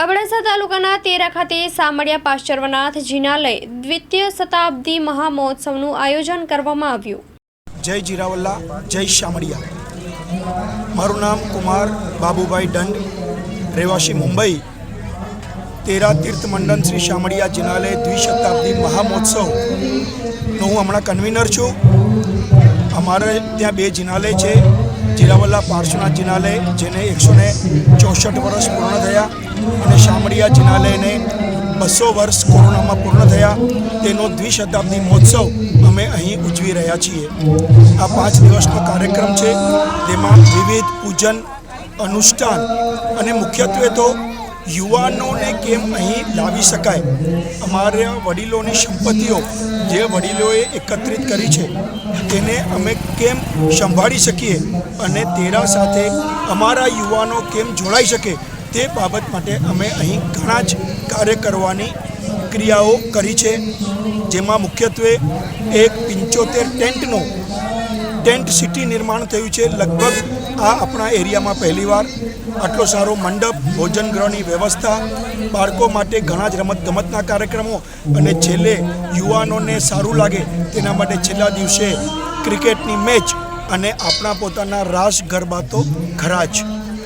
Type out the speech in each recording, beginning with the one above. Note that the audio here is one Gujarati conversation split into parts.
અબડાસા તાલુકાના તેરા ખાતે સામળિયા પાશ્ચર્વનાથ જિનાલય દ્વિતીય શતાબ્દી મહામહોત્સવનું આયોજન કરવામાં આવ્યું. જય જીરાવલ્લા, જય શામળિયા મારું નામ કુમાર બાબુભાઈ દંડ, રહેવાસી મુંબઈ. તેરા તીર્થ મંડન શ્રી શામળિયા જિનાલય દ્વિશતાબ્દી મહામહોત્સવનો હું હમણાં કન્વીનર છું. અમારે ત્યાં બે જિનાલય છે. જીરાવલ્લા પાર્શ્વનાથ જિનાલય, જેને એકસો ને ચોસઠ વર્ષ પૂર્ણ થયા અને શામળિયા જિનાલયને બસો વર્ષ કોરોનામાં પૂર્ણ થયા. તેનો દ્વિશતાબ્દી મહોત્સવ અમે અહીં ઉજવી રહ્યા છીએ. આ પાંચ દિવસનો કાર્યક્રમ છે. તેમાં વિવિધ પૂજન, અનુષ્ઠાન અને મુખ્યત્વે તો યુવાનોને કેમ અહીં લાવી શકાય? અમારા વડીલોની સંપત્તિઓ જે વડીલોએ એકત્રિત કરી છે, તેને અમે કેમ સંભાળી શકીએ? અને તેના સાથે અમારા યુવાનો કેમ જોડાઈ શકે? તે બાબત માટે અમે અહીં ઘણા જ કાર્ય કરવાની ક્રિયાઓ કરી છે, જેમાં મુખ્યત્વે એક પંચોતેર ટેન્ટનું ટેન્ટ સિટી નિર્માણ થયું છે. લગભગ આ આપણા એરિયામાં પહેલીવાર આટલો સારો મંડપ, ભોજન ગૃહની વ્યવસ્થા, બાળકો માટે ઘણા જ રમત ગમતના કાર્યક્રમો અને છેલ્લે યુવાનોને સારું લાગે તેના માટે છેલ્લા દિવસે ક્રિકેટની મેચ અને આપણા પોતાના રાસ ગરબા તો ખરા જ.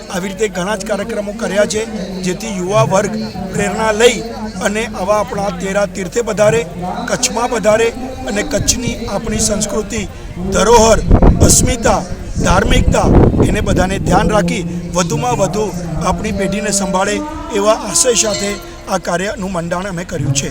આવી રીતે ઘણા જ કાર્યક્રમો કર્યા છે, જેથી યુવા વર્ગ પ્રેરણા લઈ અને આવા આપણા તેરા તીર્થે પધારે, કચ્છમાં પધારે અને કચ્છની આપણી સંસ્કૃતિ ધરોહર અસ્મિતા ધાર્મિકતા, એને બધાને ધ્યાન રાખી વધુમાં વધુ આપણી પેઢીને સંભાળે એવા આશય સાથે આ કાર્યનું મંડાણ અમે કર્યું છે.